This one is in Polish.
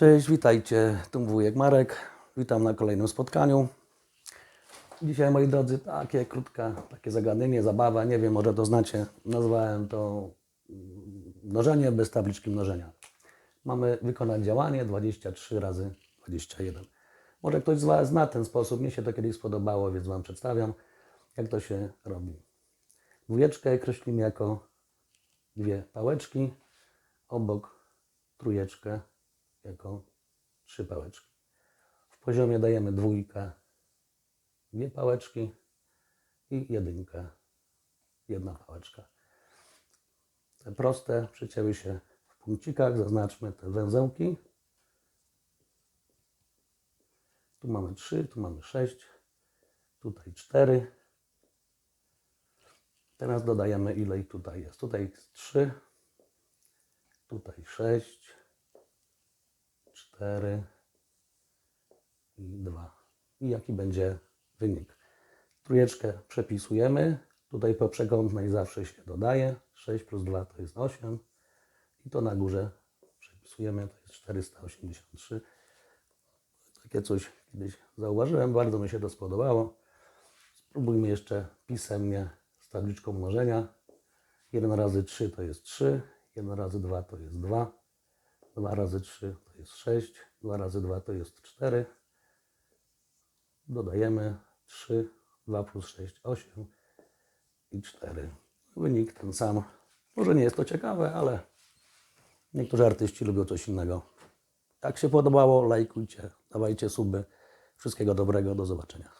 Cześć, witajcie. Tu wujek Marek. Witam na kolejnym spotkaniu. Dzisiaj, moi drodzy, takie krótka, takie zagadnienie, zabawa. Nie wiem, może to znacie. Nazwałem to mm, mnożenie bez tabliczki mnożenia. Mamy wykonać działanie 23 razy 21. Może ktoś z Was zna ten sposób. Mnie się to kiedyś spodobało, więc Wam przedstawiam, jak to się robi. Dwójeczkę kreślimy jako dwie pałeczki, obok trójeczkę jako trzy pałeczki. W poziomie dajemy dwójkę, dwie pałeczki i jedynkę, jedna pałeczka. Te proste przecięły się w punkcikach, zaznaczmy te węzełki. Tu mamy trzy, tu mamy sześć, tutaj cztery. Teraz dodajemy ile tutaj jest. Tutaj jest trzy, tutaj sześć, 4 i 2. I jaki będzie wynik? Trójeczkę przepisujemy. Tutaj po przekątnej zawsze się dodaje. 6 plus 2 to jest 8. I to na górze przepisujemy. To jest 483. Takie coś kiedyś zauważyłem. Bardzo mi się to spodobało. Spróbujmy jeszcze pisemnie z tabliczką mnożenia. 1 razy 3 to jest 3. 1 razy 2 to jest 2. 2 razy 3 to jest 6, 2 razy 2 to jest 4. Dodajemy 3, 2 plus 6, 8 i 4. Wynik ten sam. Może nie jest to ciekawe, ale niektórzy artyści lubią coś innego. Jak się podobało, lajkujcie, dawajcie suby. Wszystkiego dobrego, do zobaczenia.